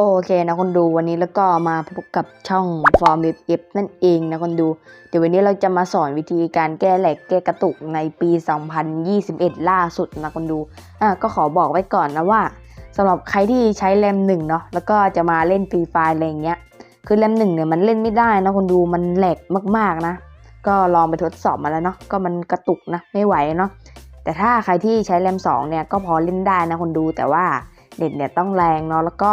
โอเคนะคนดูวันนี้แล้วก็มาพบกับช่อง Form FF นั่นเองนะคนดู เดี๋ยววันนี้เราจะมาสอนวิธีการแก้แหลกแก้กระตุกในปี 2021 ล่าสุดนะคนดูอะก็ขอบอกไว้ก่อนนะว่าสำหรับใครที่ใช้แรมหนึ่งเนาะแล้วก็จะมาเล่นฟรีไฟล์อะไรอย่างเงี้ย คือแรมหนึ่งเนี่ยมันเล่นไม่ได้นะคนดูมันแหลกมากๆนะ ก็ลองไปทดสอบมาแล้วเนาะก็มันกระตุกนะไม่ไหวเนาะแต่ถ้าใครที่ใช้แรมสองเนี่ยก็พอเล่นได้นะคนดูแต่ว่าเน็ตเนี่ยต้องแรงเนาะแล้วก็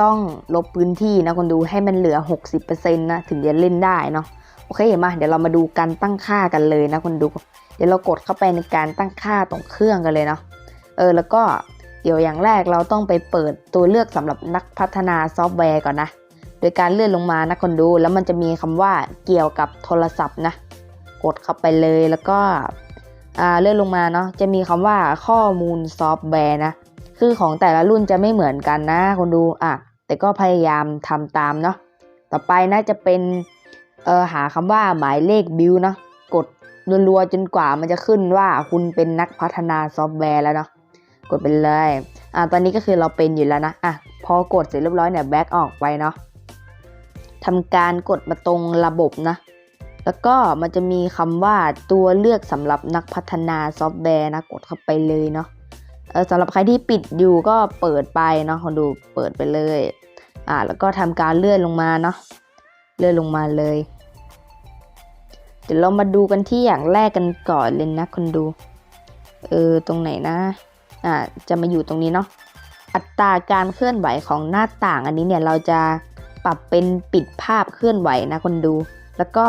ต้องลบพื้นที่นะคนดูให้มันเหลือ 60%นะถึงจะเล่นได้เนาะโอเคมาเดี๋ยวเรามาดูการตั้งค่ากันเลยนะคนดู เดี๋ยวเรากดเข้าไปในการตั้งค่าตรงเครื่องกันเลยเนาะเออแล้วก็เดี๋ยวอย่างแรกเราต้องไปเปิดตัวเลือกสำหรับนักพัฒนาซอฟต์แวร์ก่อนนะ โดยการเลื่อนลงมานะคนดูแล้วมันจะมีคำว่าเกี่ยวกับโทรศัพท์นะ กดเข้าไปเลยแล้วก็เลื่อนลงมาเนาะจะมีคำว่าข้อมูลซอฟต์แวร์นะ คือของแต่ละรุ่นจะไม่เหมือนกันนะคนดูอะแต่ก็พยายามทำตามเนาะต่อไปนะจะเป็นเออหาคำว่าหมายเลขบิลเนาะกดรัวๆจนกว่ามันจะขึ้นว่าคุณเป็นนักพัฒนาซอฟต์แวร์แล้วเนาะกดไปเลยอะตอนนี้ก็คือเราเป็นอยู่แล้วนะอะพอกดเสร็จเรียบร้อยเนี่ยแบ็กออกไปเนาะทำการกดมาตรงระบบนะ แล้วก็มันจะมีคำว่าตัวเลือกสำหรับนักพัฒนาซอฟต์แวร์นะกดเข้าไปเลยเนาะ สำหรับใครที่ปิดอยู่ก็เปิดไปเนาะคนดูเปิดไปเลย อ่าแล้วก็ทำการเลื่อนลงมาเนาะเลื่อนลงมาเลย เดี๋ยวเรามาดูกันที่อย่างแรกกันก่อนเลยนะคนดูเออตรงไหนนะอ่าจะมาอยู่ตรงนี้เนาะอัตราการเคลื่อนไหวของหน้าต่างอันนี้เนี่ยเราจะปรับเป็นปิดภาพเคลื่อนไหวนะคนดู แล้วก็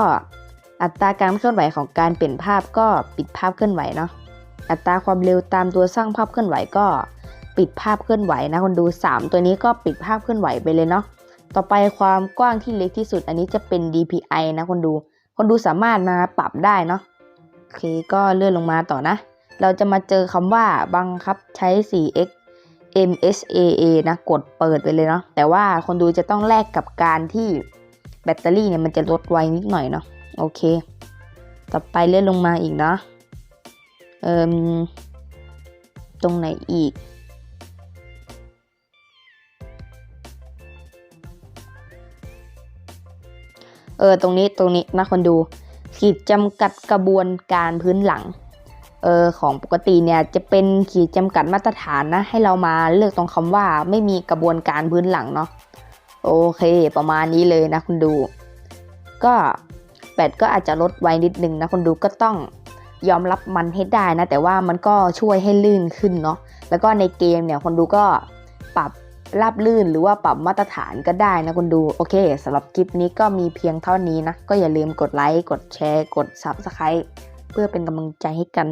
อัตราการเคลื่อนไหวของการเปลี่ยนภาพก็ปิดภาพเคลื่อนไหวเนาะ อัตราความเร็วตามตัวสร้างภาพเคลื่อนไหวก็ปิดภาพเคลื่อนไหวนะคนดู 3 ตัวนี้ก็ปิดภาพเคลื่อนไหวไปเลยเนาะต่อไปความกว้างที่เล็กที่สุด อันนี้จะเป็น DPI นะคนดู คนดูสามารถมาปรับได้เนาะโอเคก็เลื่อนลงมาต่อนะ เราจะมาเจอคำว่าบังคับใช้ 4x MSAA นะกดเปิดไปเลยเนาะแต่ว่าคนดูจะต้องแลกกับการที่แบตเตอรี่เนี่ยมันจะลดไวนิดหน่อยเนาะโอเค ต่อไปเลื่อนลงมาอีกเนาะ เอ่มตรงไหนอีก เออ ตรงนี้ตรงนี้นะคนดู ขีดจำกัดกระบวนการพื้นหลัง เออ ของปกติเนี่ยจะเป็นขีดจำกัดมาตรฐานนะ ให้เรามาเลือกตรงคำว่าไม่มีกระบวนการพื้นหลังเนาะ โอเค ประมาณนี้เลยนะคุณดู ก็แบตก็อาจจะลดไวนิดนึงนะคนดูก็ต้อง ยอมรับมันให้ได้นะ แต่ว่ามันก็ช่วยให้ลื่นขึ้นเนาะแล้วก็ในเกมเนี่ยคนดูก็ปรับราบลื่นหรือว่าปรับมาตรฐานก็ได้นะคนดูโอเคสำหรับคลิปนี้ก็มีเพียงเท่านี้นะ ก็อย่าลืมกดไลค์กดแชร์ กด Subscribe เพื่อเป็นกำลังใจให้กัน